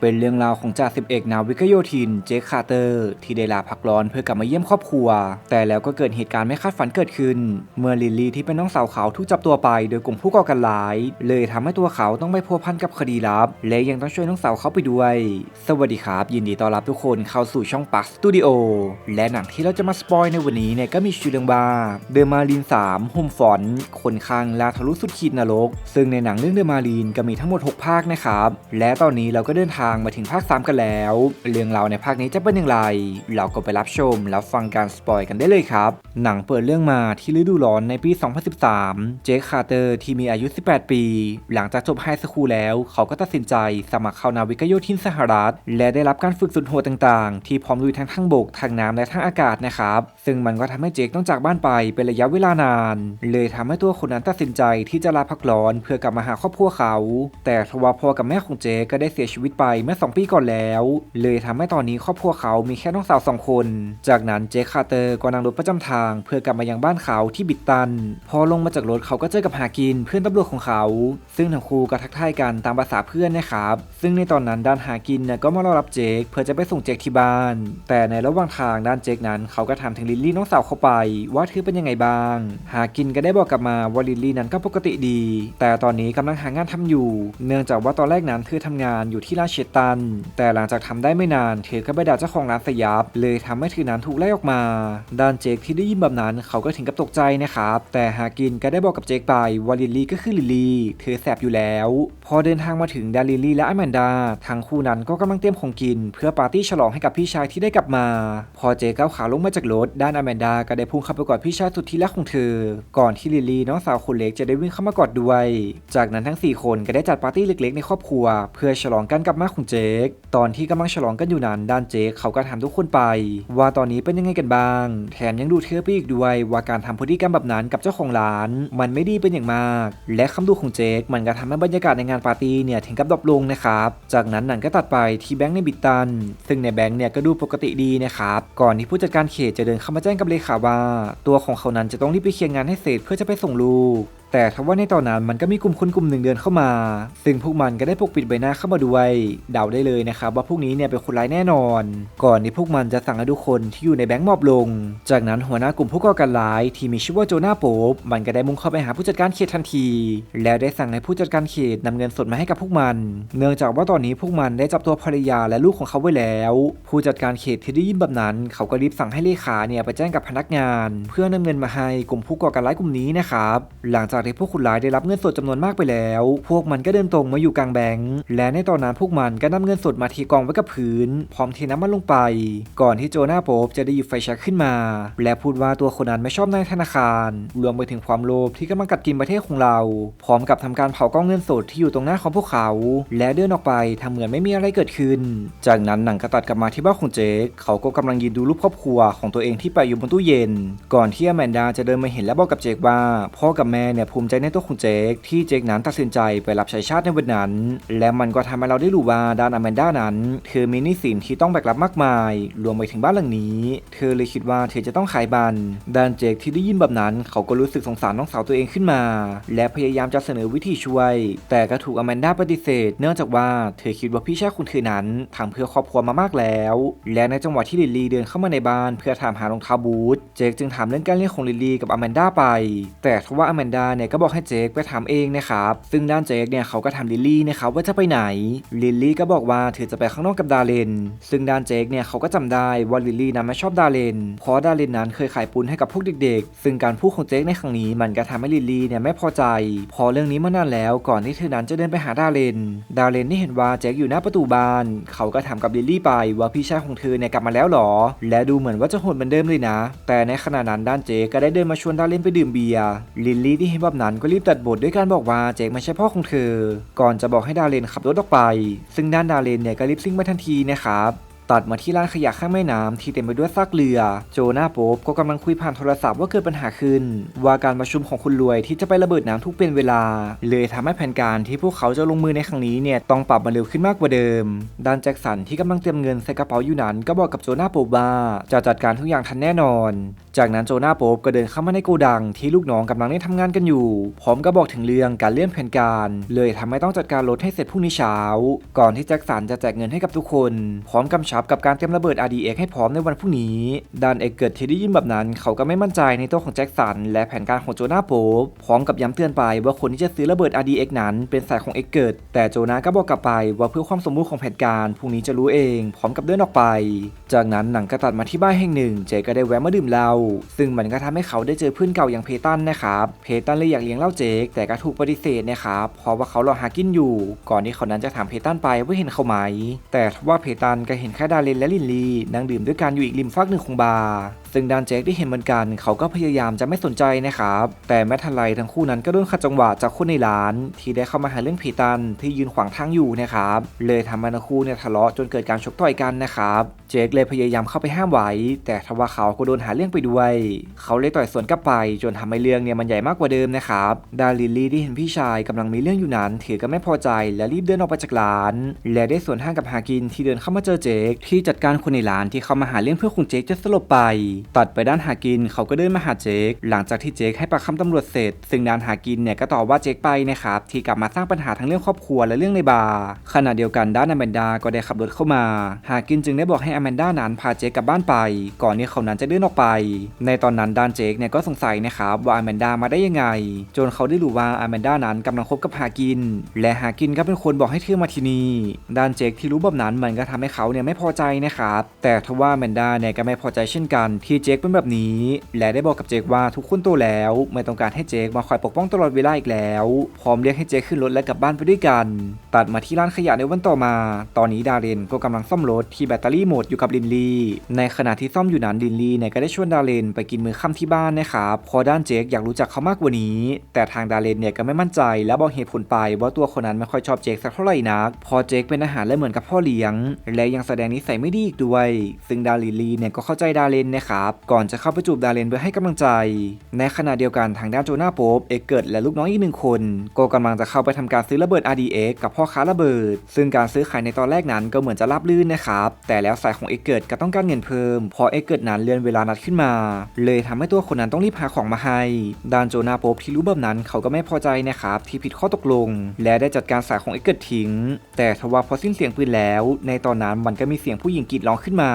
เป็นเรื่องราวของจ่าสิบเอกนาวิกโยธิน เจคคาร์เตอร์ ที่ได้ลาพักร้อนเพื่อกลับมาเยี่ยมครอบครัว แต่แล้วก็เกิดเหตุการณ์ไม่คาดฝันเกิดขึ้น เมื่อลิลลี่ที่เป็นน้องสาวเขาถูกจับตัวไปโดยกลุ่มผู้ก่อการร้าย เลยทำให้ตัวเขาต้องไปพัวพันกับคดีลับ และยังต้องช่วยน้องสาวเขาไปด้วย สวัสดีครับ ยินดีต้อนรับทุกคนเข้าสู่ช่องปักสตูดิโอและหนังที่เราจะมาสปอยในวันนี้เนี่ยก็มีชื่อเรื่องว่าเดอะมารีน3โฮมฟอนคนข้างลาทะลุสุดขีดนรก ซึ่งในหนังเรื่องเดอะมารีนก็มีทั้งหมด 6 ภาคนะครับและตอนนี้เราก็เดินทางมาถึงภาค 3 กันแล้ว เรื่องราวในภาคนี้จะเป็นอย่างไร เราก็ไปรับชมแล้วฟังการสปอยกันได้เลยครับ หนังเปิดเรื่องมาที่ฤดูร้อนในปี 2013 เจคคาร์เตอร์ที่มีอายุ 18 ปี หลังจากจบไฮสคูลแล้ว เขาก็ตัดสินใจสมัครเข้านาวิกโยธินสหรัฐ และได้รับการฝึกสุดโหดต่างๆ ที่พร้อมลุยทั้งทางบกทางน้ำและทางอากาศนะครับ ซึ่งมันก็ทำให้เจคต้องจากบ้านไปเป็นระยะเวลานาน เลยทำให้ตัวคนนั้นตัดสินใจที่จะลาพักร้อน เพื่อกลับมาหาครอบครัวเขา แต่ทว่าพ่อกับแม่ของเจคก็ได้เสียชีวิตไปเมื่อ 2 ปีก่อนแล้ว เลยทำให้ตอนนี้ครอบครัวเขามีแค่น้องสาวสองคน จากนั้นเจคคาเตอร์ก็นั่งรถประจำทาง เพื่อกลับมายังบ้านเขาที่บิดตัน พอลงมาจากรถเขาก็เจอกับฮากินเพื่อนตำรวจของเขา ซึ่งทั้งคู่ก็ทักทายกันตามภาษาเพื่อนนะครับ ซึ่งในตอนนั้นด้านฮากินก็มารอรับเจคเพื่อจะไปส่งเจคที่บ้าน แต่ในระหว่างทางด้านเจคนั้นเขาก็ถามถึงลิลลี่น้องสาวเขาไป ว่าเธอเป็นยังไงบ้างฮากินก็ได้บอกกลับมาว่าลิลลี่นั้นก็ปกติดี แต่ตอนนี้กำลังหางานทำอยู่ เนื่องจากว่าตอนแรกนั้นเธอทำงานอยู่ที่รานเชตตัน แต่หลังจากทำได้ไม่นานเธอก็ไปด่าเจ้าของร้านสยับ เลยทำให้เธอนั้นถูกไล่ออกมาด้านเจคที่ได้ยินแบบนั้นเขาก็ถึงกับตกใจนะครับ แต่ฮากินก็ได้บอกกับเจคไปว่าลิลลี่ก็คือลิลลี่ เธอแสบอยู่แล้ว พอเดินทางมาถึงดานลิลลี่และอแมนดาทั้งคู่นั้นก็กำลังเตรียมของกิน เพื่อปาร์ตี้ฉลองให้กับพี่ชายที่ได้กลับมา พอเจคก้าวขาลงมาจากรถด้านอแมนดาก็ได้พุ่งเข้าไปกอดพี่ชายสุดที่รักของเธอ ก่อนที่ลิลลี่น้องสาวคนเล็กจะได้วิ่งเข้ามากอดด้วย จากนั้นทั้ง 4 คนก็ได้จัดปาร์ตี้เล็กๆ ในครอบครัว เพื่อฉลองกันกลับมาของเจคตอนที่กำลังฉลองกันอยู่นั้นด้านเจคเขาก็ถามทุกคนไป ว่าตอนนี้เป็นยังไงกันบ้าง แถมยังดูเธอไปอีกด้วยว่าการทำพฤติกรรมแบบนั้นกับเจ้าของร้าน มันไม่ดีเป็นอย่างมาก และคำดูของเจคมันก็ทำให้บรรยากาศในงานปาร์ตี้เนี่ยถึงกับดรอปลงนะครับ จากนั้นหนังก็ตัดไปที่แบงค์ในบิตตัน ซึ่งในแบงค์เนี่ยก็ดูปกติดีนะครับก่อนที่ผู้จัดการเขตจะเดินเข้ามาแจ้งกับเลขาว่า ตัวของเขานั้นจะต้องรีบไปเคลียร์งานให้เสร็จเพื่อจะไปส่งลูก แต่ทว่าในตอนนั้นมันก็มีกลุ่มคนกลุ่มหนึ่งเดินเข้ามา ซึ่งพวกมันก็ได้ปกปิดใบหน้าเข้ามาด้วยเดาได้เลยนะครับว่าพวกนี้เนี่ยเป็นคนร้ายแน่นอน ก่อนที่พวกมันจะสั่งให้ทุกคนที่อยู่ในแบงค์มอบลง จากนั้นหัวหน้ากลุ่มผู้ก่อการร้ายที่มีชื่อว่าโจนาโป๊บมันก็ได้มุ่งเข้าไปหาผู้จัดการเขตทันที แล้วได้สั่งให้ผู้จัดการเขตนำเงินสดมาให้กับพวกมัน เนื่องจากว่าตอนนี้พวกมันได้จับตัวภรรยาและลูกของเขาไว้แล้ว ผู้จัดการเขตที่ได้ยินแบบนั้น เขาก็รีบสั่งให้เลขาเนี่ยไปแจ้งกับพนักงาน เพื่อนำเงินมาให้กลุ่มผู้ก่อการร้ายกลุ่มนี้นะครับหลังจากที่พวกคนร้ายได้รับเงินสดจำนวนมากไปแล้ว พวกมันก็เดินตรงมาอยู่กลางแบงค์และในตอนนั้นพวกมันก็นำเงินสดมาเทกองไว้กับพื้น พร้อมเทน้ำมันลงไป ก่อนที่โจนาโป๊บจะได้หยิบไฟแช็กขึ้นมา และพูดว่าตัวคนนั้นไม่ชอบนายธนาคาร รวมไปถึงความโลภที่กำลังกัดกินประเทศของเรา พร้อมกับทำการเผากล้องเงินสดที่อยู่ตรงหน้าของพวกเขา และเดินออกไปทำเหมือนไม่มีอะไรเกิดขึ้น จากนั้นหนังก็ตัดกลับมาที่บ้านของเจคเขาก็กำลังยืนดูรูปครอบครัวของตัวเองที่ไปอยู่บนตู้เย็น ก่อนที่อแมนดาจะเดินมาเห็นและบอกกับเจคว่า พ่อกับแม่เนี่ยภูมิใจในตัวของเจคที่เจคนั้นตัดสินใจไปรับใช้ชาติในวันนั้น และมันก็ทำให้เราได้รู้ว่าด้านอแมนดานั้น เธอมีหนี้สินที่ต้องแบกรับมากมาย รวมไปถึงบ้านหลังนี้ เธอเลยคิดว่าเธอจะต้องขายบ้านด้านเจคที่ได้ยินแบบนั้น เขาก็รู้สึกสงสารน้องสาวตัวเองขึ้นมา และพยายามจะเสนอวิธีช่วย แต่ก็ถูกอแมนด้าปฏิเสธ เนื่องจากว่าเธอคิดว่าพี่ชายของเธอนั้นทำเพื่อครอบครัวมามากแล้ว และในจังหวะที่ลิลลี่เดินเข้ามาในบ้านเพื่อถามหารองเท้าบูทเจคจึงถามเรื่องการเลี้ยงของลิลลี่กับอแมนด้าไป แต่ทว่าอแมนดาเนี่ยก็บอกให้เจคไปถามเองนะครับซึ่งด้านเจคเนี่ยเขาก็ถามลิลลี่นะครับว่าจะไปไหนลิลลี่ก็บอกว่าเธอจะไปข้างนอกกับดาเลน ซึ่งด้านเจคเนี่ยเขาก็จำได้ว่าลิลลี่นั้นไม่ชอบดาเลนเพราะดาเลนนั้นเคยขายปุนให้กับพวกเด็กๆ ซึ่งการพูดของเจคในครั้งนี้มันก็ทำให้ลิลลี่เนี่ยไม่พอใจ พอเรื่องนี้มานานแล้วก่อนที่เธอนั้นจะเดินไปหาดาเลน ดาเลนที่เห็นว่าเจคอยู่หน้าประตูบ้าน เขาก็ถามกับลิลลี่ไปว่าพี่ชายของเธอเนี่ยกลับมาแล้วหรอ และดูเหมือนว่าจะโหดเหมือนเดิมเลยนะ แต่ในขณะนั้นด้านเจคก็ได้เดินมาชวนดาเลนไปดื่มเบียร์ลิลลี่ที่เห็นแบบนั้นก็รีบตัดบทด้วยการบอกว่าเจคไม่ใช่พ่อของเธอ ก่อนจะบอกให้ดาเลนขับรถออกไป ซึ่งด้านดาเลนเนี่ยก็รีบซิ่งมาทันทีนะครับตัดมาที่ร้านขยะข้างแม่น้ำที่เต็มไปด้วยซากเรือ โจนาโป๊บก็กำลังคุยผ่านโทรศัพท์ว่าเกิดปัญหาขึ้น ว่าการประชุมของคุณรวยที่จะไประเบิดน้ำทุกเป็นเวลา เลยทำให้แผนการที่พวกเขาจะลงมือในครั้งนี้เนี่ยต้องปรับมาเร็วขึ้นมากกว่าเดิมด้านแจ็คสันที่กำลังเตรียมเงินใส่กระเป๋าอยู่นั้น ก็บอกกับโจนาโป๊บว่าจะจัดการทุกอย่างทันแน่นอนจากนั้นโจนาโป๊บก็เดินเข้ามาในโกดังที่ลูกน้องกำลังได้ทำงานกันอยู่ พร้อมก็บอกถึงเรื่องการเลื่อนแผนการ เลยทำให้ต้องจัดการรถให้เสร็จพรุ่งนี้เช้า ก่อนที่แจ็คสันจะแจกเงินให้กับทุกคน พร้อมกำชับกับการเตรียมระเบิด RDX ให้พร้อมในวันพรุ่งนี้ด้านเอกเกิดที่ได้ยินแบบนั้น เขาก็ไม่มั่นใจในตัวของแจ็คสันและแผนการของโจนาโป๊บพร้อมกับย้ำเตือนไปว่าคนที่จะซื้อระเบิด RDX นั้นเป็นสายของเอกเกิดแต่โจนาก็บอกกลับไปว่าเพื่อความสมบูรณ์ของแผนการพรุ่งนี้จะรู้เอง พร้อมกับเดินออกไป จากนั้นหนังก็ตัดมาที่บ้านแห่งหนึ่ง เจก็ได้แวะมาดื่มเหล้าซึ่งมันก็ทำให้เขาได้เจอเพื่อนเก่าอย่างเพตันนะครับเพตันเลยอยากเลี้ยงเหล้าเจคแต่ก็ถูกปฏิเสธนะครับเพราะว่าเขารอหากินอยู่ ก่อนที่เขานั้นจะถามเพตันไปว่าเห็นเขาไหม แต่ว่าเพตันก็เห็นแค่ดาเลนและลินลีนั่งดื่มด้วยกันอยู่อีกริมฟากหนึ่งของบาร์ซึ่งดานเจคได้เห็นเหมือนกัน เขาก็พยายามจะไม่สนใจนะครับ แต่แม้ทันไรทั้งคู่นั้นก็โดนขัดจังหวะจากคนในร้าน ที่ได้เข้ามาหาเรื่องเพตันที่ยืนขวางทางอยู่นะครับ เลยทำให้ทั้งคู่เนี่ยทะเลาะจนเกิดการชกต่อยกันนะครับ เจคเลยพยายามเข้าไปห้ามไว้ แต่ทว่าเขาก็โดนหาเรื่องไปด้วย เขาเลยต่อยสวนกลับไป จนทำให้เรื่องเนี่ยมันใหญ่มากกว่าเดิมนะครับ ดาลิลลี่ที่เห็นพี่ชายกำลังมีเรื่องอยู่นั้นถือก็ไม่พอใจและรีบเดินออกไปจากร้าน และได้สวนทางกับฮากินที่เดินเข้ามาเจอเจคที่จัดการคนในร้านที่เข้ามาหาเรื่องเพื่อคงเจคจะสลบไปตัดไปด้านฮากินเขาก็เดินมาหาเจค หลังจากที่เจคให้ปากคำตำรวจเสร็จ ซึ่งด้านฮากินเนี่ยก็ต่อว่าเจคไปนะครับที่กลับมาสร้างปัญหาทั้งเรื่องครอบครัวและเรื่องในบาร์ขณะเดียวกันด้านอแมนดาก็ได้ขับรถเข้ามาฮากินจึงได้บอกให้อแมนดานั้นพาเจคกลับบ้านไป ก่อนที่เขานั้นจะเดินออกไป ในตอนนั้นด้านเจคเนี่ยก็สงสัยนะครับว่าอแมนดามาได้ยังไง จนเขาได้รู้ว่าอแมนดานั้นกำลังคบกับฮากิน และฮากินก็เป็นคนบอกให้เธอมาที่นี่ด้านเจคที่รู้แบบนั้นมันก็ทำให้เขาเนี่ยไม่พอใจนะครับแต่ทว่าแมนดาเนี่ยก็ไม่พอใจเช่นกันทที่เจคเป็นแบบนี้ และได้บอกกับเจคว่าทุกคนโตแล้ว ไม่ต้องการให้เจคมาคอยปกป้องตลอดเวลาอีกแล้ว พร้อมเรียกให้เจคขึ้นรถและกลับบ้านไปด้วยกัน ตัดมาที่ร้านขยะในวันต่อมา ตอนนี้ดาเรนก็กำลังซ่อมรถที่แบตเตอรี่หมดอยู่กับลินลีในขณะที่ซ่อมอยู่นั้นลินลีเนี่ยก็ได้ชวนดาเรนไปกินมื้อค่ำที่บ้านนะครับพอด้านเจคอยากรู้จักเขามากกว่านี้ แต่ทางดาเรนเนี่ยก็ไม่มั่นใจ และบอกเหตุผลไปว่าตัวคนนั้นไม่ค่อยชอบเจคสักเท่าไหร่นัก พอเจคเป็นอาหารและเหมือนกับพ่อเลี้ยง และยังแสดงนิสัยไม่ดีอีกด้วย ซึ่งดาลินลีเนี่ยก็เข้าใจดาเรนนะครับก่อนจะเข้าไปจูบดาเรนเพื่อให้กำลังใจ ในขณะเดียวกันทางด้านโจนาโป๊บเอกเกิดและลูกน้องอีกหนึ่งคน ก็กำลังจะเข้าไปทำการซื้อระเบิด RDX กับพ่อค้าระเบิด ซึ่งการซื้อขายในตอนแรกนั้นก็เหมือนจะราบลื่นนะครับ แต่แล้วสายของเอกเกิดก็ต้องการเงินเพิ่มเพราะเอกเกิดนั้นเลื่อนเวลานัดขึ้นมา เลยทำให้ตัวคนนั้นต้องรีบหาของมาให้ด้านโจนาโป๊บที่รู้แบบนั้นเขาก็ไม่พอใจนะครับที่ผิดข้อตกลง และได้จัดการสายของเอกเกิดทิ้ง แต่ทว่าพอสิ้นเสียงปืนแล้ว ในตอนนั้นมันก็มีเสียงผู้หญิงกรีดร้องขึ้นมา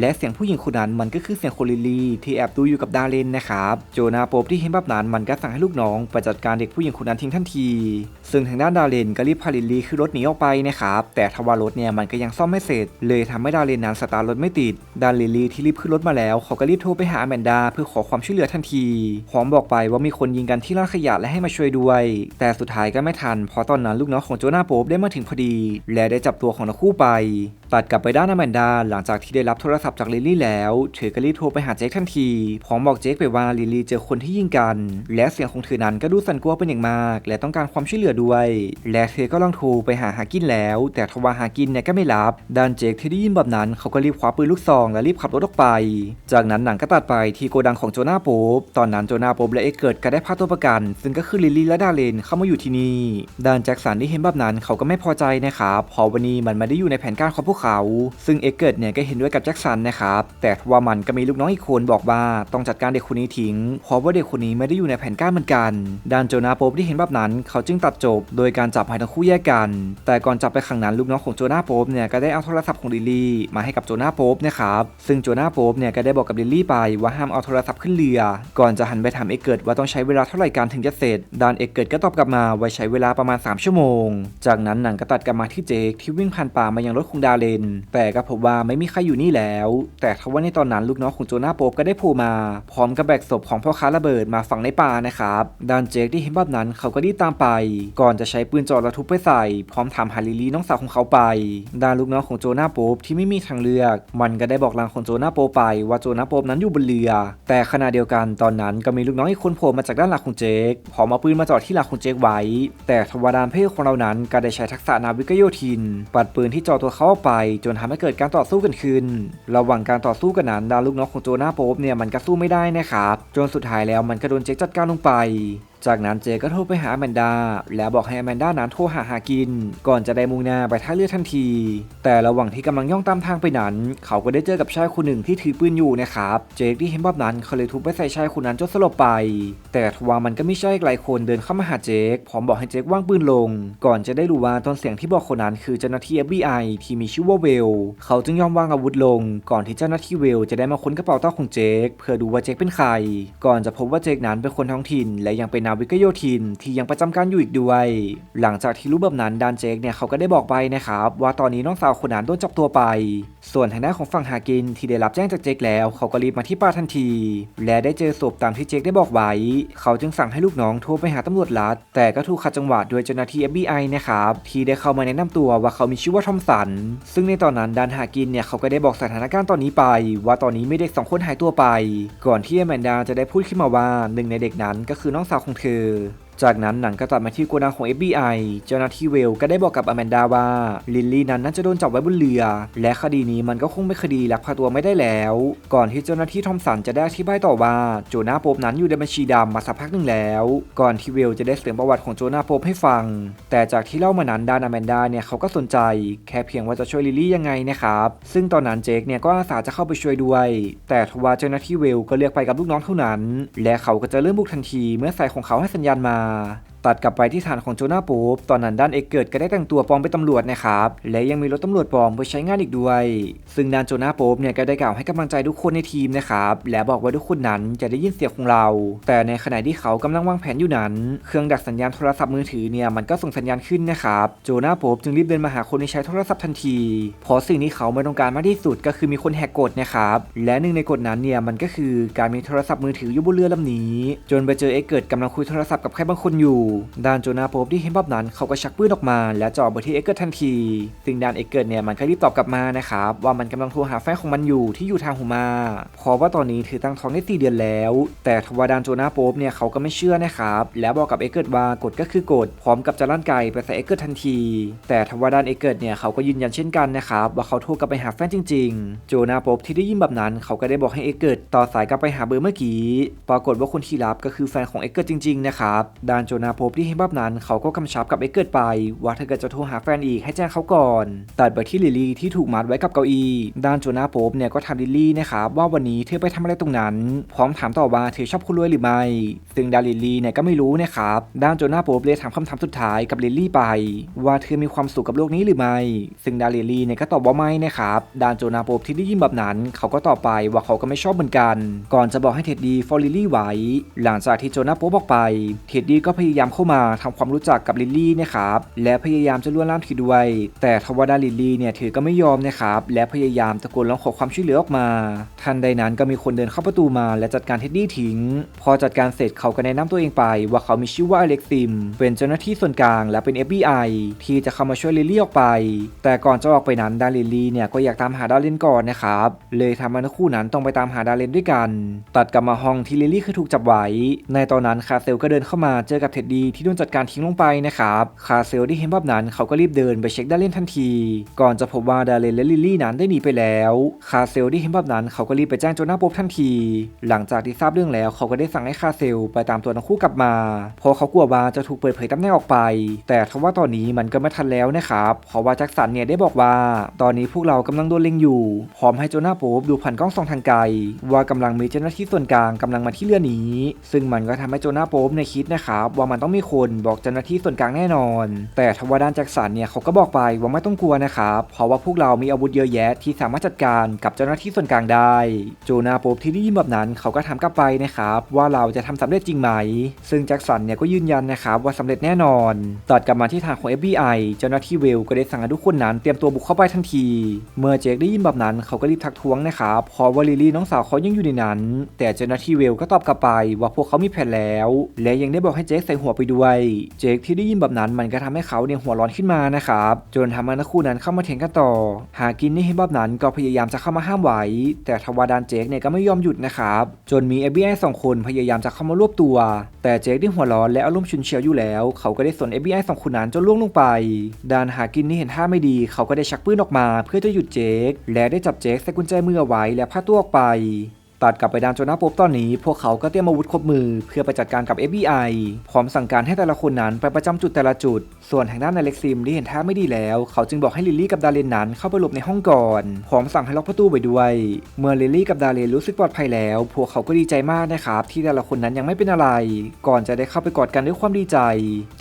และเสียงผู้หญิงคนนั้นมันก็คือเสียงโคลิลีที่แอบดูอยู่กับดาเลนนะครับโจนาโปบที่เห็นแบบนั้นมันก็สั่งให้ลูกน้องไปจัดการเด็กผู้หญิงคนนั้นทิ้งทันที ซึ่งทางด้านดาเลนก็รีบพาลิลีขึ้นรถหนีออกไปนะครับแต่ทว่ารถเนี่ยมันก็ยังซ่อมไม่เสร็จ เลยทำให้ดาเลนนั้นสตาร์รถไม่ติดดาลิลีที่รีบขึ้นรถมาแล้วเขาก็รีบโทรไปหาแมนดาเพื่อขอความช่วยเหลือทันทีพร้อมบอกไปว่ามีคนยิงกันที่ร้านขยะและให้มาช่วยด้วย แต่สุดท้ายก็ไม่ทันเพราะตอนนั้นลูกน้องของโจนาโปบได้มาถึงพอดี และได้จับตัวของทั้งคู่ไป ตัดกลับไปด้านอแมนดาหลังจากที่ได้รับโทรศัพท์จากลิลลี่แล้วเธอก็รีบโทรไปไปหาเจคทันทีพร้อมบอกเจคไปว่าลิลี่เจอคนที่ยิงกัน และเสียงของเธอนั้นก็ดูสั่นกลัวเป็นอย่างมาก และต้องการความช่วยเหลือด้วย และเธอก็ลองโทรไปหาฮากินแล้ว แต่ทว่าฮากินเนี่ยก็ไม่รับด้านเจคที่ได้ยินแบบนั้นเขาก็รีบคว้าปืนลูกซองและรีบขับรถออกไป จากนั้นหนังก็ตัดไปที่โกดังของโจนาโป๊บตอนนั้นโจนาโป๊บและเอ็กเกิดก็ได้พาตัวประกัน ซึ่งก็คือลิลี่และดาเลนเข้ามาอยู่ที่นี่ด้านแจ็คสันที่เห็นแบบนั้นเขาก็ไม่พอใจนะครับเพราะวันนี้มันไม่ได้อยู่ในแผนการของพวกเขา ซึ่งเอ็กเกิดเนี่ยก็เห็นด้วยกับแจ็คสันนะครับแต่ว่ามันก็มีลูกน้องอีกคนบอกว่าต้องจัดการเด็กคนนี้ทิ้ง เพราะว่าเด็กคนนี้ไม่ได้อยู่ในแผนการเหมือนกันด้านโจนาโป๊บที่เห็นแบบนั้น เขาจึงตัดจบ โดยการจับให้ทั้งคู่แยกกัน แต่ก่อนจับไปครั้งนั้นลูกน้องของโจนาโป๊บเนี่ยก็ได้เอาโทรศัพท์ของลิลลี่มาให้กับโจนาโป๊บนะครับซึ่งโจนาโป๊บเนี่ยก็ได้บอกกับลิลลี่ไปว่าห้ามเอาโทรศัพท์ขึ้นเรือ ก่อนจะหันไปถามเอกเกิดว่าต้องใช้เวลาเท่าไหร่การถึงจะเสร็จด้านเอกเกิดก็ตอบกลับมาว่าใช้เวลาประมาณ 3 ชั่วโมง จากนั้นหนังก็ตัดกลับมาที่เจคที่วิ่งผ่านป่ามายังรถของดาเลน แต่ก็พบว่าไม่มีใครอยู่นี่แล้ว แต่ทว่าในตอนนั้นลูกน้องของโจนาโป๊บก็ได้ผล่มาพร้อมกับแบกศพของพ่อค้าระเบิดมาฝังในป่านะครับด้านเจคที่เห็นแบบนั้นเขาก็รีบตามไป ก่อนจะใช้ปืนจ่อระทุบไปใส่ พร้อมถามหาลิลี่น้องสาวของเขาไปด้านลูกน้องของโจนาโป๊บที่ไม่มีทางเลือก มันก็ได้บอกลางของโจนาโป๊บไปว่าโจนาโป๊บนั้นอยู่บนเรือ แต่ขณะเดียวกันตอนนั้นก็มีลูกน้องอีกคนโผล่มาจากด้านหลังของเจคพร้อมเอาปืนมาจ่อที่หลังของเจคไว้ แต่ทวารานเพศของเรานั้นก็ได้ใช้ทักษะนาวิกโยธิน ปัดปืนที่จ่อตัวเขาออกไป จนทำให้เกิดการต่อสู้กันขึ้น ระหว่างการต่อสู้กันนั้นดาลูกน้องของโจนาโป๊บเนี่ยมันก็สู้ไม่ได้นะครับจนสุดท้ายแล้วมันก็โดนเจ๊จัดการลงไปจากนั้นเจก็โทรไปหาแมนดา แล้วบอกให้แมนดานั้นโทรหาหากิน ก่อนจะได้มุ่งหน้าไปท่าเรือทันที แต่ระหว่างที่กำลังย่องตามทางไปนั้น เขาก็ได้เจอกับชายคนหนึ่งที่ถือปืนอยู่นะครับเจคที่เห็นแบบนั้นเขาเลยทุบไปใส่ชายคนนั้นจนสลบไป แต่ทว่ามันก็ไม่ใช่หลายคนเดินเข้ามาหาเจคพร้อมบอกให้เจควางปืนลง ก่อนจะได้รู้ว่าต้นเสียงที่บอกคนนั้นคือเจ้าหน้าที่ FBI ที่มีชื่อว่าเวล เขาจึงยอมวางอาวุธลง ก่อนที่เจ้าหน้าที่เวลจะได้มาค้นกระเป๋าตังค์ของเจคเพื่อดูว่าเจคเป็นใคร ก่อนจะพบว่าเจคนั้นเป็นคนท้องถิ่นและยังเป็นนาวิกโยธินที่ยังประจำการอยู่อีกด้วย หลังจากที่รู้แบบนั้นดานเจคเนี่ยเขาก็ได้บอกไปนะครับว่าตอนนี้น้องสาวคนนั้นโดนจับตัวไป ส่วนทางด้านของฝั่งฮากินที่ได้รับแจ้งจากเจคแล้ว เขาก็รีบมาที่ป่าทันที และได้เจอศพตามที่เจคได้บอกไว้ เขาจึงสั่งให้ลูกน้องโทรไปหาตำรวจรัฐ แต่ก็ถูกขัดจังหวะโดยเจ้าหน้าที่ FBI นะครับที่ได้เข้ามาแนะนำตัวว่าเขามีชื่อว่าทอมสัน ซึ่งในตอนนั้นดานฮากินเนี่ยเขาก็ได้บอกสถานการณ์ตอนนี้ไป ว่าตอนนี้มีเด็กสองคนหายตัวไป ก่อนที่แอมนดาจะได้พูดขึ้นมาว่าหนึ่งในเด็กนั้นก็คือน้องสาวของคือ จากนั้นหนังก็ตัดมาที่โกดังของ FBI เจ้าหน้าที่เวลก็ได้บอกกับอแมนดาว่า ลินลี่นั้นน่าจะโดนจับไว้บนเรือ และคดีนี้มันก็คงเป็นคดีลักพาตัวไม่ได้แล้ว ก่อนที่เจ้าหน้าที่ทอมสันจะได้อธิบายต่อว่าโจนาโปบนั้นอยู่ในบัญชีดำมาสักพักหนึ่งแล้ว ก่อนที่เวลจะได้เสริมประวัติของโจนาโปบให้ฟัง แต่จากที่เล่ามานั้นดานอแมนดาเนี่ยเขาก็สนใจ แค่เพียงว่าจะช่วยลิลลี่ยังไงนะครับซึ่งตอนนั้นเจคเนี่ยก็อาสาจะเข้าไปช่วยด้วย แต่ทว่าเจ้าหน้าที่เวลก็เรียกไปกับลูกน้องเท่านั้น และเขาก็จะเริ่มบุกทันทีเมื่อสายของเขาให้สัญญาณมาา ตัดกลับไปที่ฐานของโจนาปูบตอนนั้นด้านเอกเกิดก็ได้แต่งตัวปลอมเป็นตำรวจนะครับและยังมีรถตำรวจปลอมไปใช้งานอีกด้วย ซึ่งด้านโจนาปูบเนี่ยก็ได้กล่าวให้กำลังใจทุกคนในทีมนะครับและบอกว่าทุกคนนั้นจะได้ยินเสียงของเรา แต่ในขณะที่เขากำลังวางแผนอยู่นั้น เครื่องดักสัญญาณโทรศัพท์มือถือเนี่ยมันก็ส่งสัญญาณขึ้นนะครับโจนาปูบจึงรีบเดินมาหาคนที่ใช้โทรศัพท์ทันทีเพราะสิ่งที่เขาไม่ต้องการมากที่สุดก็คือมีคนแหกกฎนะครับและหนึ่งในกฎนั้นเนี่ยมันก็คือการมีโทรศัพท์มือถืออยู่บนเรือลำนี้ จนไปเจอเอกเกิดกำลังคุยโทรศัพท์กับใครบางคนอยู่ด้านโจนาโปบที่เห็นแบบนั้นเขาก็ชักปืนออกมา และจ่อไปที่เอกเกิดทันที ซึ่งด้านเอกเกิดเนี่ยมันก็รีบตอบกลับมานะครับว่ามันกำลังโทรหาแฟนของมันอยู่ที่อยู่ทางหูมาเพราะว่าตอนนี้เธอตั้งท้องได้สี่เดือนแล้ว แต่ทว่าด้านโจนาโปบเนี่ยเขาก็ไม่เชื่อนะครับแล้วบอกกับเอกเกิดว่ากฎก็คือกฎพร้อมกับจะลั่นไกไปใส่เอกเกิดทันที แต่ทว่าด้านเอกเกิดเนี่ยเขาก็ยืนยันเช่นกันนะครับว่าเขาโทรกลับไปหาแฟนจริง ๆ โจนาโปบที่ได้ยินแบบนั้นเขาก็ได้บอกให้เอกเกิดต่อสายกลับไปหาเบอร์เมื่อกี้ ปรากฏว่าคนที่รับก็คือแฟนของเอกเกิดจริงๆนะครับด้านโจนาโปบที่เห็นแบนั้นเขาก็กำชับกับเอกเกิดไป ว่าถ้าเกิดจะโทรหาแฟนอีกให้แจ้งเขาก่อน ตัดไปที่ลิลลี่ที่ถูกมัดไว้กับเก้าอี้ด้านโจนาโปบเนี่ยก็ถามลิลลี่นะครับว่าวันนี้เธอไปทำอะไรตรงนั้น พร้อมถามต่อว่าเธอชอบคนรวยหรือไม่ ซึ่งดานลิลลี่เนี่ยก็ไม่รู้นะครับด้านโจนาโปบเลยถามคำถามสุดท้ายกับลิลลี่ไป ว่าเธอมีความสุขกับโลกนี้หรือไม่ ซึ่งดานลิลลี่เนี่ยก็ตอบว่าไม่นะครับด้านโจนาโปบที่ได้ยินแบบนั้นเขาก็ตอบไปว่าเขาก็ไม่ชอบเหมือนกัน ก่อนจะบอกให้เท็ดดี้ฟอลลิลี่ไว้ หลังจากที่โจนาโปบบอกไป เท็ดดี้ก็พยายามเข้ามาทำความรู้จักกับลิลลี่นะครับและพยายามจะลวนลามเธอด้วย แต่ทว่าด้านลิลลี่เนี่ยเธอก็ไม่ยอมนะครับและพยายามตะโกนร้องขอความช่วยเหลือออกมา ทันใดนั้นก็มีคนเดินเข้าประตูมาและจัดการเท็ดดี้ทิ้ง พอจัดการเสร็จเขาก็แนะนำตัวเองไป ว่าเขามีชื่อว่าอเล็กซิม เป็นเจ้าหน้าที่ส่วนกลางและเป็น FBI ที่จะเข้ามาช่วยลิลลี่ออกไป แต่ก่อนจะออกไปนั้นดาลิลลี่เนี่ยก็อยากตามหาดาเลนก่อนนะครับ เลยทำให้ทั้งคู่นั้นต้องไปตามหาดาเลนด้วยกัน ตัดกลับมาห้องที่ลิลลี่คือถูกจับไว้ ในตอนนั้นคาเซลก็เดินเข้ามาเจอกับเท็ดดี้ที่โดนจัดการทิ้งลงไปนะครับ คาเซลที่เห็นแบบนั้นเขาก็รีบเดินไปเช็คดาเลนทันที ก่อนจะพบว่าดาเลนและลิลลี่นั้นได้หนีไปแล้ว คาเซลที่เห็นแบบนั้นเขาก็รีบไปแจ้งโจนาโป๊บทันที หลังจากที่ทราบเรื่องแล้วเขาก็ได้สั่งให้คาเซลไปตามตัวทั้งคู่กลับมา เพราะเขากลัวว่าจะถูกเปิดเผยตำแหน่งออกไป แต่ทว่าตอนนี้มันก็ไม่ทันแล้วนะครับ เพราะว่าแจ็คสันเนี่ยได้บอกว่า ตอนนี้พวกเรากำลังโดนเล็งอยู่ พร้อมให้โจนาโป๊บดูผ่านกล้องส่องทางไกล ว่ากำลังมีเจ้าหน้าที่ส่วนกลางกำลังมาที่เรือนี้ ซึ่งมันก็ทำให้โจนาโป๊บในคิดนะครับว่ามันต้องมีคนบอกเจ้าหน้าที่ส่วนกลางแน่นอน แต่ทว่าด้านแจ็คสันเนี่ยเขาก็บอกไปว่าไม่ต้องกลัวนะครับเพราะว่าพวกเรามีอาวุธเยอะแยะที่สามารถจัดการกับเจ้าหน้าที่ส่วนกลางได้โจนาโปบที่ได้ยินแบบนั้นเขาก็ถามกลับไปนะครับว่าเราจะทำสำเร็จจริงไหม ซึ่งแจ็คสันเนี่ยก็ยืนยันนะครับว่าสำเร็จแน่นอนตัดกลับมาที่ทางของ FBI เจ้าหน้าที่เวลก็ได้สั่งให้ทุกคนนั้นเตรียมตัวบุกเข้าไปทันที เมื่อเจคได้ยินแบบนั้นเขาก็รีบทักท้วงนะครับเพราะว่าลิลลี่น้องสาวเขายังอยู่ในนั้น แต่เจ้าหน้าที่เวลก็ตอบกลับไปว่าพวกเขามีแผนแล้ว และยังได้บอกให้เจคใส่หัวไปด้วย เจคที่ได้ยินแบบนั้นมันก็ทำให้เขาเนี่ยหัวร้อนขึ้นมานะครับ จนทำให้ทั้งคู่นั้นเข้ามาเถียงกันต่อ หากินนี่เห็นแบบนั้นก็พยายามจะเข้ามาห้ามไว้ แต่ทว่าดานเจคเนี่ยก็ไม่ยอมหยุดนะครับ จนมี FBI สองคนพยายามจะเข้ามารวบตัว แต่เจคที่หัวร้อนและอารมณ์ฉุนเฉียวอยู่แล้ว เขาก็ได้สน FBI สองคนนั้นจนล่วงลงไป ดานหากินนี่เห็นท่าไม่ดี เขาก็ได้ชักปืนออกมา เพื่อจะหยุดเจคและได้จับเจคใส่กุญแจมือไว้และพาตัวออกไป ตัดกลับไปด้านโจนาโป๊บตอนนี้ พวกเขาก็เตรียมอาวุธครบมือเพื่อไปจัดการกับ FBI พร้อมสั่งการให้แต่ละคนนั้นไปประจำจุดแต่ละจุด ส่วนทางด้านอเล็กซิมที่เห็นท่าไม่ดีแล้ว เขาจึงบอกให้ลิลลี่กับดาเลนนั้นเข้าไปหลบในห้องก่อน พร้อมสั่งให้ล็อกประตูไปด้วย เมื่อลิลลี่กับดาเลนรู้สึกปลอดภัยแล้ว พวกเขาก็ดีใจมากนะครับที่แต่ละคนนั้นยังไม่เป็นอะไร ก่อนจะได้เข้าไปกอดกันด้วยความดีใจ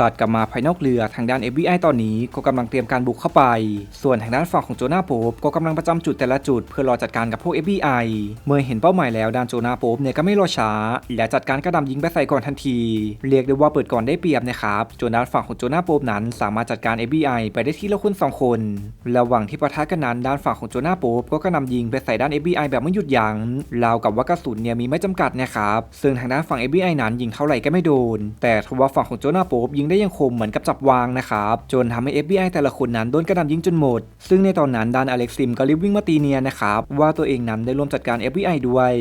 ตัดกลับมาภายนอกเรือทางด้าน FBI ตอนนี้ก็กำลังเตรียมการบุกเข้าไป ส่วนทางด้านฝั่งของโจนาโป๊บก็กำลังประจำจุดแต่ละจุด เพื่อรอจัดการกับพวก FBI เมื่อเห็นเป้าหมายแล้วด้านโจนาโป๊บเนี่ยก็ไม่รอช้า และจัดการกระหนำยิงไปใส่ก่อนทันที เรียกได้ว่าเปิดก่อนได้เปรียบนะครับจนด้านฝั่งของโจนาโป๊บนั้นสามารถจัดการ FBI ไปได้ที่ละคนสองคน ระหว่างที่ปะทะกันนั้นด้านฝั่งของโจนาโป๊บก็กระนำยิงไปใส่ด้าน FBI แบบไม่หยุดยัง้งราวกับว่ากระสุนเนี่ยมีไม่จำกัดนะครับซึ่งทางด้านฝั่ง FBI นั้นยิงเท่าไหร่ก็ไม่โดน แต่ทว่าฝั่งของโจนาโป๊บยิงได้ยังคมเหมือนกับจับวางนะครับจนทำให้ FBI แต่ละคนนั้นโดนกระนำยิงจนหมด ซึ่งในตอนนั้นด้านอเล็กซิมก็รีบวิ่งมาตีเนียนะครับว่าตัวเองนั้นได้ร่วมจัดการ FBI ด้วย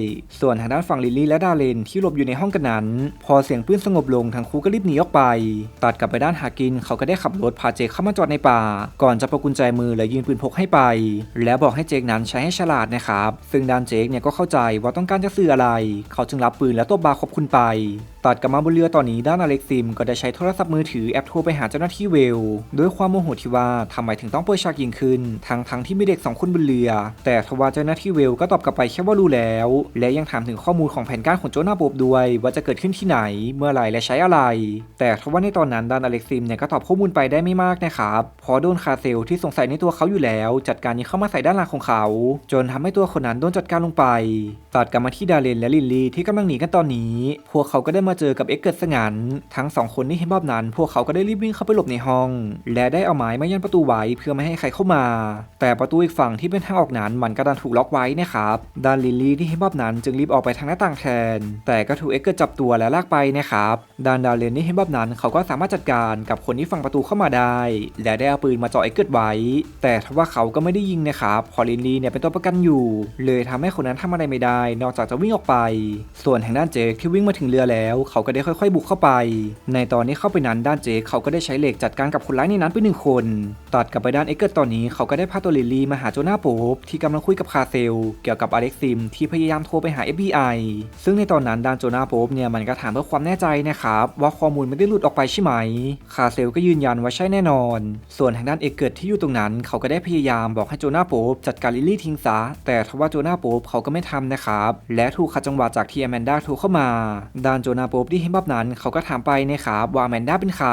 ส่วนทางด้านฝั่งลิลลี่และดาเลนที่หลบอยู่ในห้องกันนั้น พอเสียงปืนสงบลงทั้งคู่ก็รีบหนีออกไป ตัดกลับไปด้านฮากินเขาก็ได้ขับรถพาเจคเข้ามาจอดในป่า ก่อนจะประกุญแจมือและยืนปืนพกให้ไป แล้วบอกให้เจคนั้นใช้ให้ฉลาดนะครับ ซึ่งดานเจคเนี่ยก็เข้าใจว่าต้องการจะสื่ออะไร เขาจึงรับปืนและตบบาขอบคุณไป ตัดกลับมาบนเรือตอนนี้ด้านอเล็กซิม ก็ได้ใช้โทรศัพท์มือถือแอปโทรไปหาเจ้าหน้าที่เวลด้วยความโมโหที่ว่าทำไมถึงต้องเปิดฉากยิงขึ้นทั้งทั้งที่มีเด็กสองคนบนเรือ แต่ทว่าเจ้าหน้าที่เวลก็ตอบกลับไปแค่ว่ารู้แล้ว และยังถามถึงข้อมูลของแผนการของโจนาโบบด้วย ว่าจะเกิดขึ้นที่ไหนเมื่อไรและใช้อะไร แต่ทว่าในตอนนั้นด้านอเล็กซิมเนี่ยก็ตอบข้อมูลไปได้ไม่มากนะครับเพราะโดนคาเซลที่สงสัยในตัวเขาอยู่แล้ว จัดการยิงเข้ามาใส่ด้านหลังของเขา จนทำให้ตัวคนนั้นโดนจัดการลงไปตัดกลับมาที่ดาเลนและลินลี่ที่กำลังหนีกันตอนนี้ พวกเขาก็ได้มาเจอกับเอ็กเกิร์สงันทั้งสองคนที่เห็นภาพนั้น พวกเขาก็ได้รีบวิ่งเข้าไปหลบในห้อง และได้เอาไม้มายันประตูไว้เพื่อไม่ให้ใครเข้ามา แต่ประตูอีกฝั่งที่เป็นทางออกนั้นมันก็ดันถูกล็อกไว้นะครับด้านลินลี่ที่เห็นภาพนั้นจึงรีบออกไปทางหน้าต่างแทน แต่ก็ถูกเอ็กเกิร์จับตัวและลากไปนะครับด้านดาเลนที่เห็นภาพนั้นเขาก็สามารถจัดการกับคนที่ฝั่งประตูเข้ามาได้ และได้เอาปืนมาเจาะเอ็กเกิร์ไว้ แต่ทว่าเขาก็ไม่ได้ยิงนะครับเพอลินลี่เนี่ยเป็นตัวประกันอยู่ เลยทำให้คนนั้นทำอะไรไม่ได้ นอกจากจะวิ่งออกไป ส่วนทางด้านเจคที่วิ่งมาถึงเรือแล้วเขาก็ได้ค่อยๆ บุกเข้าไป ในตอนนี้เข้าไปนั้นด้านเจคเขาก็ได้ใช้เหล็กจัดการกับคนร้ายในนั้นไปหนึ่งคน ตัดกลับไปด้านเอ็กเกิร์ตอนนี้เขาก็ได้พาตัวลิลลี่มาหาโจนาโปบที่กำลังคุยกับคาเซล เกี่ยวกับอเล็กซิม ที่พยายามโทรไปหา FBI ซึ่งในตอนนั้นด้านโจนาโปบเนี่ยมันก็ถามเพื่อความแน่ใจนะครับว่าข้อมูลไม่ได้หลุดออกไปใช่ไหม คาเซลก็ยืนยันว่าใช่แน่นอน ส่วนทางด้านเอ็กเกิร์ที่อยู่ตรงนั้น เขาก็ได้พยายามบอกให้โจนาโปบจัดการลิลลี่ทิ้งซะแต่ทว่าโจนาโปบเขาก็ไม่ทำนะครับและถูกขัดจังหวะจากที่อแมนดาโทรเข้ามาด้านโจนาโปบที่เห็นแบบนั้นเขาก็ถามไปนะครับว่าอแมนด้าเป็นใคร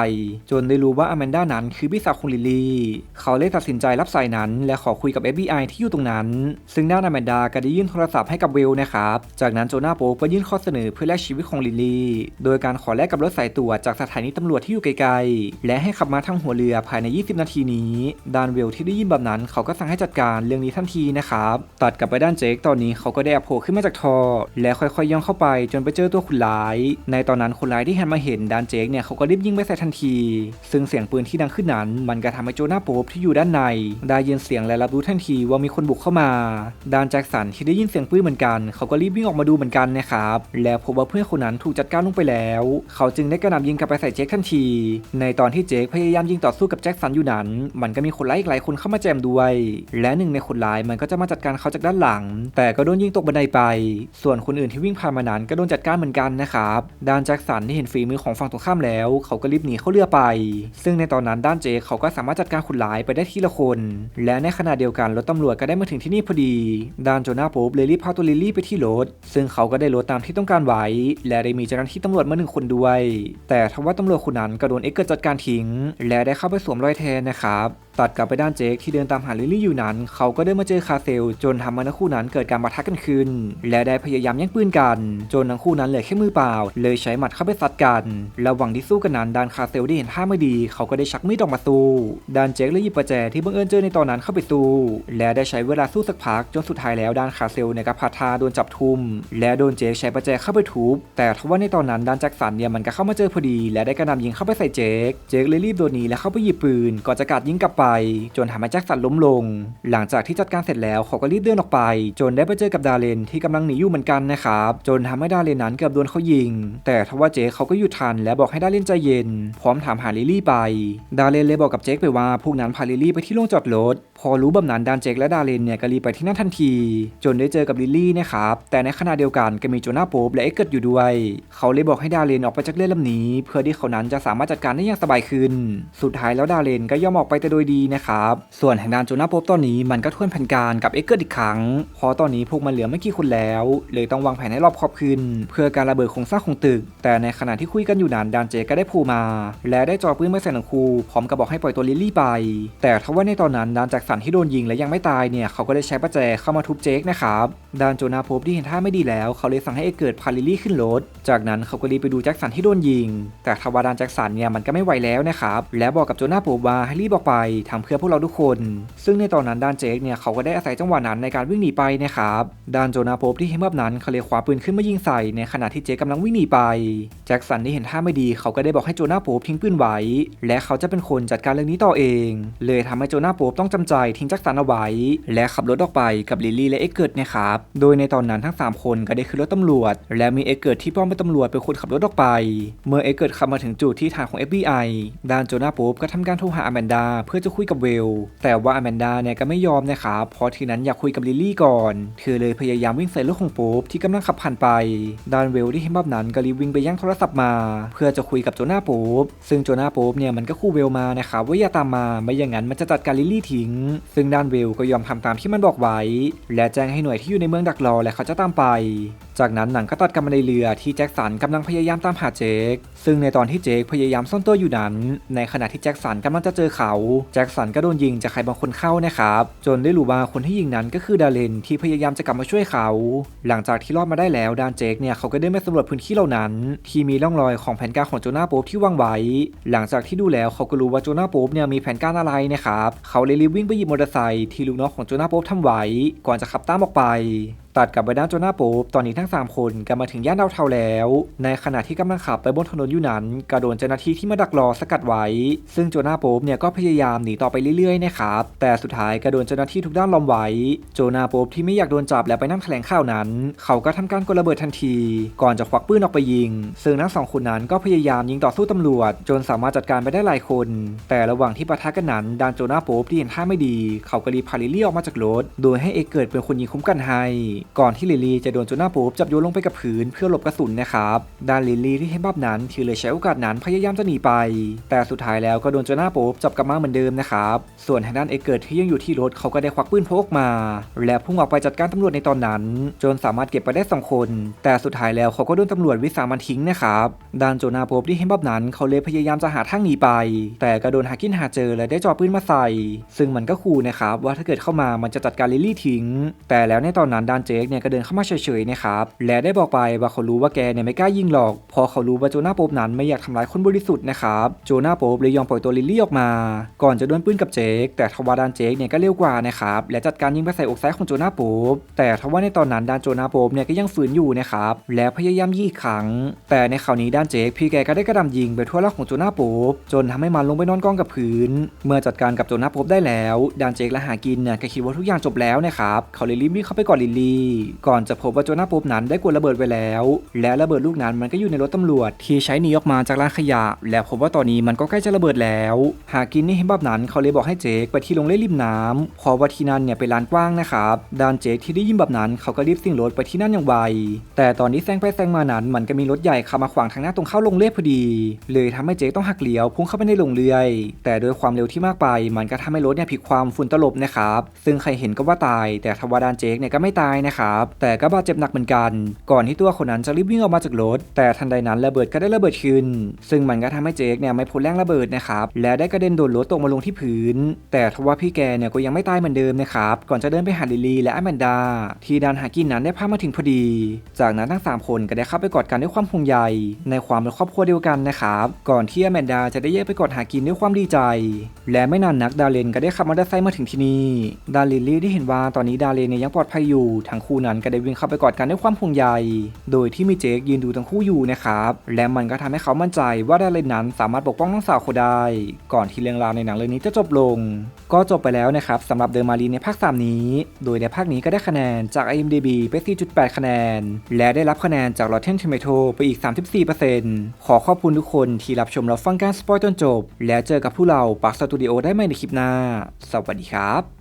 จนได้รู้ว่าอแมนด้านั้นคือพี่สาวของลิลลี่ เขาเลยตัดสินใจรับสายนั้น และขอคุยกับ FBI ที่อยู่ตรงนั้น ซึ่งด้านอแมนดาก็ได้ยื่นโทรศัพท์ให้กับเวลนะครับ จากนั้นโจนาโป๊บก็ยื่นข้อเสนอเพื่อแลกชีวิตของลิลลี่ โดยการขอแลกกับรถสายตรวจจากสถานีตำรวจที่อยู่ไกลๆ และให้ขับมาทางหัวเรือภายใน 20 นาทีนี้ด้านเวลที่ได้ยินแบบนั้นเขาก็สั่งให้จัดการเรื่องนี้ทันทีนะครับตัดกลับไปด้านเจคตอนนี้เขาก็ได้อโผล่ขึ้นมาจากท่อและค่อยๆย่องเข้าไปจนไปเจอตัวคนร้ายในตอนนั้นคนร้ายที่หันมาเห็นดานเจคเนี่ยเขาก็รีบยิงไปใส่ทันที ซึ่งเสียงปืนที่ดังขึ้นนั้น มันก็ทำให้โจนาโป๊บที่อยู่ด้านใน ได้ยินเสียงและรับรู้ทันทีว่ามีคนบุกเข้ามา ดานแจ็คสันที่ได้ยินเสียงปืนเหมือนกัน เขาก็รีบวิ่งออกมาดูเหมือนกันนะครับแล้วพบว่าเพื่อนคนนั้นถูกจัดการลงไปแล้ว เขาจึงได้กระหน่ำยิงกลับไปใส่เจคทันที ในตอนที่เจคพยายามยิงต่อสู้กับแจ็คสันอยู่นั้น มันก็มีคนร้ายอีกหลายคนเข้ามาแจมด้วย และหนึ่งในคนร้ายมันก็จะมาจัดการเขาจากด้านหลัง แต่ก็โดนยิงตกบันไดไป ส่วนคนอื่นที่วิ่งผ่านมานั้นก็โดนจัดการเหมือนกันนะครับ ด้านแจ็คสันที่เห็นฝีมือของฝั่งตรงข้ามแล้ว เขาก็รีบหนีเข้าเรือไป ซึ่งในตอนนั้นด้านเจคเขาก็สามารถจัดการคนร้ายไปได้ทีละคน และในขณะเดียวกันรถตำรวจก็ได้มาถึงที่นี่พอดี ด้านโจนาโป๊บเลยรีบพาตัวลิลลี่ไปที่รถ ซึ่งเขาก็ได้รถตามที่ต้องการไว้ และได้มีเจ้าหน้าที่ตำรวจมาหนึ่งคนด้วย แต่ทว่าตำรวจคนนั้นก็โดนเอ็กเกิร์จัดการทิ้ง และได้เข้าไปสวมรอยแทนนะครับตัดกลับไปด้านเจคที่เดินตามหาลิลลี่อยู่นั้น เขาก็ได้มาเจอคาเซล จนทำให้ทั้งคู่นั้นเกิดการปะทะกันขึ้น และได้พยายามแย่งปืนกัน จนทั้งคู่นั้นเหลือแค่มือเปล่าเลยใช้หมัดเข้าไปซัดกันระหว่างที่สู้กันนั้นด้านคาเซลได้เห็นท่าไม่ดี เขาก็ได้ชักมีดออกมาสู้ด้านเจคเลยหยิบประแจที่บังเอิญเจอในตอนนั้นเข้าไปสู้และได้ใช้เวลาสู้สักพักจนสุดท้ายแล้วด้านคาเซลเนี่ยก็พาทาโดนจับทุ่มและโดนเจคใช้ประแจเข้าไปทุบแต่ทว่าในตอนนั้นด้านแจ็คสันเนี่ยมันก็เข้ามาเจอพอดี และได้กระหน่ำยิงเข้าไปใส่เจคเจคเลยรีบโดนหนีและเข้าไปหยิบปืนก่อนจะกัดยิงกลับไป จนทำให้แจ็คสันล้มลง หลังจากที่จัดการเสร็จแล้วเขาก็รีบเดินออกไป จนได้ไปเจอกับดาเลนที่กำลังหนีอยู่เหมือนกันนะครับจนทำให้ดาเลนนั้นเกือบโดนเขายิงแต่ทว่าเจคเขาก็หยุดทันและบอกให้ดาเลนใจเย็น พร้อมถามหาลิลลี่ไป ดาเลนเลยบอกกับเจคไปว่าพวกนั้นพาลิลลี่ไปที่โรงจอดรถพอรู้แบบนั้นดานเจคและดาเลนเนี่ยก็รีบไปที่นั่นทันที จนได้เจอกับลิลลี่นะครับแต่ในขณะเดียวกันก็มีโจนาโป๊ปและเอ็กเกิร์ตอยู่ด้วย เขาเลยบอกให้ดาเลนออกไปจากเรือลำนี้ เพื่อที่เขานั้นจะสามารถจัดการได้อย่างสบายขึ้น สุดท้ายแล้วดาเลนก็ยอมออกไปแต่โดยดีนะครับส่วนทางด้านโจนาโป๊ปตอนนี้มันก็ทวนแผนการกับเอ็กเกิร์ตอีกครั้งพราะตอนนี้พวกมันเหลือไม่กี่คนแล้ว เลยต้องวางแผนให้รอบคอบขึ้น เพื่อการระเบิดโครงสร้างของตึกแต่ในขณะที่คุยกันอยู่นั้นดานเจก็ได้พูมา และได้จ่อปืนมาใส่หนังคูพร้อมกับบอกให้ปล่อยตัวลิลลี่ไป แต่ทว่าในตอนนั้นดานจากสันที่โดนยิงและยังไม่ตายเนี่ยเขาก็ได้ใช้ประแจเข้ามาทุบเจคนะครับดานโจนาโพบที่เห็นท่าไม่ดีแล้ว เขาเลยสั่งให้เอกเกิดพาลิลี่ขึ้นรถ จากนั้นเขาก็รีบไปดูแจ็คสันที่โดนยิง แต่ทว่าดานแจ็คสันเนี่ยมันก็ไม่ไหวแล้วนะครับ และบอกกับโจนาโพบว่าให้รีบออกไปทำเพื่อพวกเราทุกคน ซึ่งในตอนนั้นดานเจคเนี่ยเขาก็ได้อาศัยจังหวะนั้นในการวิ่งหนีไปนะครับดานโจนาโพบที่เห็นแบบนั้นเขาเลยคว้าปืนขึ้นมายิงใส่ในขณะที่เจคกำลังวิ่งหนีไป แจ็คสันที่เห็นท่าไม่ดี เขาก็ได้บอกให้โจนาโพบทิ้งปืนไว้ และเขาจะเป็นคนจัดการเรื่องนี้ต่อเอง เลยทำให้โจนาพบต้องจำใจทิ้งแจ็คสันเอาไว้ และขับรถออกไปกับลิลลี่และเอ็กเกิร์ตนะครับโดยในตอนนั้นทั้ง 3 คนก็ได้ขึ้นรถตำรวจ และมีเอเกิร์ที่ปลอมเป็นตำรวจเป็นคนขับรถออกไป เมื่อเอเกิร์ขับมาถึงจุดที่ฐานของ FBI ด้านโจนาโป๊บก็ทำการโทรหาอแมนดาเพื่อจะคุยกับเวล แต่ว่าอแมนดาเนี่ยก็ไม่ยอมนะครับเพราะทีนั้นอยากคุยกับลิลลี่ก่อนเธอเลยพยายามวิ่งใส่รถของโป๊บที่กำลังขับผ่านไปด้านเวลที่เห็นแบบนั้นก็รีบวิ่งไปยั่งโทรศัพท์มา เพื่อจะคุยกับโจนาโป๊บซึ่งโจนาโป๊บเนี่ยมันก็คู่เวลมานะครับว่าอย่าตามมาไม่อย่างนั้นมันจะจัดการลิลลี่ทิ้ง ซึ่งดานเวลก็ยอมทำตามที่มันบอกไว้ และแจ้งให้หน่วยที่อยู่ในเมืองดักรอและเขาจะตามไป จากนั้นหนังก็ตัดกันมาในเรือที่แจ็คสันกำลังพยายามตามหาเจค ซึ่งในตอนที่เจคพยายามซ่อนตัวอยู่นั้น ในขณะที่แจ็คสันกำลังจะเจอเขา แจ็คสันก็โดนยิงจากใครบางคนเข้านะครับ จนได้รู้ว่าคนที่ยิงนั้นก็คือดาเลนที่พยายามจะกลับมาช่วยเขา หลังจากที่รอดมาได้แล้วดานเจคเนี่ยเขาก็ได้ไปสำรวจพื้นที่เหล่านั้น ที่มีร่องรอยของแผนการของโจนาโป๊ปที่วางไว้ หลังจากที่ดูแล้วเขาก็รู้ว่าโจนาโป๊ปเนี่ยมีแผนการอะไรนะครับ เขาเลยรีบวิ่งไปหยิบมอเตอร์ไซค์ที่ลูกน้องของโจนาโป๊ปทำไว้ ก่อนจะขับตามออกไปตัดกับไปด้านโจนาโป๊บตอนนี้ทั้ง 3 คนกำมาถึงย่านดาวเทาแล้ว ในขณะที่กำลังขับไปบนถนนอยู่นั้นกระโดนเจ้าหน้าที่ที่มาดักรอสกัดไว้ ซึ่งโจนาโป๊บเนี่ยก็พยายามหนีต่อไปเรื่อยๆนะครับแต่สุดท้ายกระโดนเจ้าหน้าที่ทุกด้านล้อมไว้ โจนาโป๊บที่ไม่อยากโดนจับและไปนั่งแถลงข่าวนั้น เขาก็ทำการกดระเบิดทันที ก่อนจะควักปืนออกไปยิง ซึ่งทั้งสองคนนั้นก็พยายามยิงต่อสู้ตำรวจ จนสามารถจัดการไปได้หลายคน แต่ระหว่างที่ปะทะกันนั้นดานโจนาโป๊บที่เห็นท่าไม่ดี เขาก็รีบพาลิลลี่ออกมาจากรถโดยให้เอกเกิดเป็นคนยิงคุ้มกันให้ก่อนที่ลิลลี่จะโดนโจนาโป๊บจับโยนลงไปกับพื้นเพื่อหลบกระสุนนะครับด้านลิลลี่ที่เห็นแบบนั้นเธอเลยใช้โอกาสนั้นพยายามจะหนีไป แต่สุดท้ายแล้วก็โดนโจนาโป๊บจับกลับมาเหมือนเดิมนะครับส่วนทางด้านเอเกิดที่ยังอยู่ที่รถเขาก็ได้ควักปืนพกมา และพุ่งออกไปจัดการตำรวจในตอนนั้น จนสามารถเก็บไปได้สองคน แต่สุดท้ายแล้วเขาก็โดนตำรวจวิสามันทิ้งนะครับด้านโจนาโป๊บที่เห็นแบบนั้นเขาเลยพยายามจะหาทางหนีไป แต่ก็โดนฮากินหาเจอและได้จ่อปืนมาใส่ ซึ่งมันก็ขู่นะครับว่าถ้าเกิดเข้ามามันจะจัดการลิลลี่ทิ้ง แต่แล้วในตอนนั้นดานเจจคเนี่ยก็เดินเข้ามาเฉยๆนะครับและได้บอกไปว่าเขารู้ว่าแกเนี่ยไม่กล้ายิงหรอก พอเขารู้ว่าโจนาโป๊บนั้นไม่อยากทำร้ายคนบริสุทธิ์นะครับโจนาโป๊บเลยยอมปล่อยตัวลิลลี่ออกมา ก่อนจะดวลปืนกับเจคแต่ทว่าดานเจคเนี่ยก็เร็วกว่านะครับและจัดการยิงไปใส่อกซ้ายของโจนาโป๊บแต่ทว่าในตอนนั้นดานโจนาโป๊บเนี่ยก็ยังฝืนอยู่นะครับและพยายามยิงอีกครั้ง แต่ในคราวนี้ด้านเจคพี่แกก็ได้กระหนำยิงไปทั่วร่างของโจนาโป๊บจนทำให้มันลงไปนอนกองกับพื้น เมื่อจัดการกับโจนาโป๊บได้แล้วดานเจคและหากินเนี่ยก็คิดว่าทุกอย่างจบแล้วนะครับเขาเลยรีบวิ่งเข้าไปกอดลิลลี่ก่อนจะพบว่าโจนาโป๊บนั้นได้กดระเบิดไว้แล้ว และระเบิดลูกนั้นมันก็อยู่ในรถตำรวจที่ใช้หนีออกมาจากร้านขยะ และพบว่าตอนนี้มันก็ใกล้จะระเบิดแล้ว หากินนี่เห็นแบบนั้นเขาเลยบอกให้เจคไปที่ลงเล่นริมน้ำเพราะว่าที่นั่นเนี่ยเป็นลานกว้างนะครับด้านเจคที่ได้ยินแบบนั้นเขาก็รีบสิ่งรถไปที่นั่นอย่างไวแต่ตอนที่แซงไปแซงมานั้นมันก็มีรถใหญ่ขับมาขวางทางหน้าตรงเข้าลงเล่พอดี เลยทำให้เจคต้องหักเลี้ยวพุ่งเข้าไปในลงเรื่อย แต่ด้วยความเร็วที่มากไป มันก็ทำให้รถเนี่ยพลิกความฝุ่นตลบนะครับซึ่งใครเห็นก็ว่าตาย แต่ทว่าดานเจคเนี่ยก็ไม่ตายนะครับ แต่ก็บาดเจ็บหนักเหมือนกัน ก่อนที่ตัวคนนั้นจะรีบวิ่งออกมาจากรถ แต่ทันใดนั้นระเบิดก็ได้ระเบิดขึ้น ซึ่งมันก็ทำให้เจคเนี่ยไม่พ้นแรงระเบิดนะครับ และได้กระเด็นโดนรถตกมาลงที่พื้น แต่ทว่าพี่แกเนี่ยก็ยังไม่ตายเหมือนเดิมนะครับ ก่อนจะเดินไปหาลิลี่และอแมนดา ที่ดานหากินนั้นได้พามาถึงพอดี จากนั้นทั้ง 3 คนก็ได้เข้าไปกอดกันด้วยความห่วงใยในความเป็นครอบครัวเดียวกันนะครับก่อนที่อแมนดาจะได้แยกไปกอดหากินด้วยความดีใจ และไม่นานนักดาเลนก็ได้ขับมอเตอร์ไซค์มาถึงที่นี่ดาลิลลี่ได้เห็นว่าตอนนี้ดาเลนเนี่ยยังปลอดภัยอยู่ทั้งงคู่นั้นก็ได้วิ่งเข้าไปกอดกันด้วยความห่วงใย โดยที่มีเจคยืนดูทั้งคู่อยู่นะครับ และมันก็ทำให้เขามั่นใจว่าดาเลนนั้นสามารถปกป้องน้องสาวเขาได้ ก่อนที่เรื่องราวในหนังเรื่องนี้จะจบลง ก็จบไปแล้วนะครับสำหรับเดอะมารีในภาค 3 นี้ โดยในภาคนี้ก็ได้คะแนนจาก IMDb ไป 4.8 คะแนน และได้รับคะแนนจาก Rotten Tomato ไปอีก 34%ขอขอบคุณทุกคนที่รับชมรับฟังการสปอยจนจบ แล้วเจอกับผู้เราปักสตูดิโอได้ใหม่ในคลิปหน้า สวัสดีครับ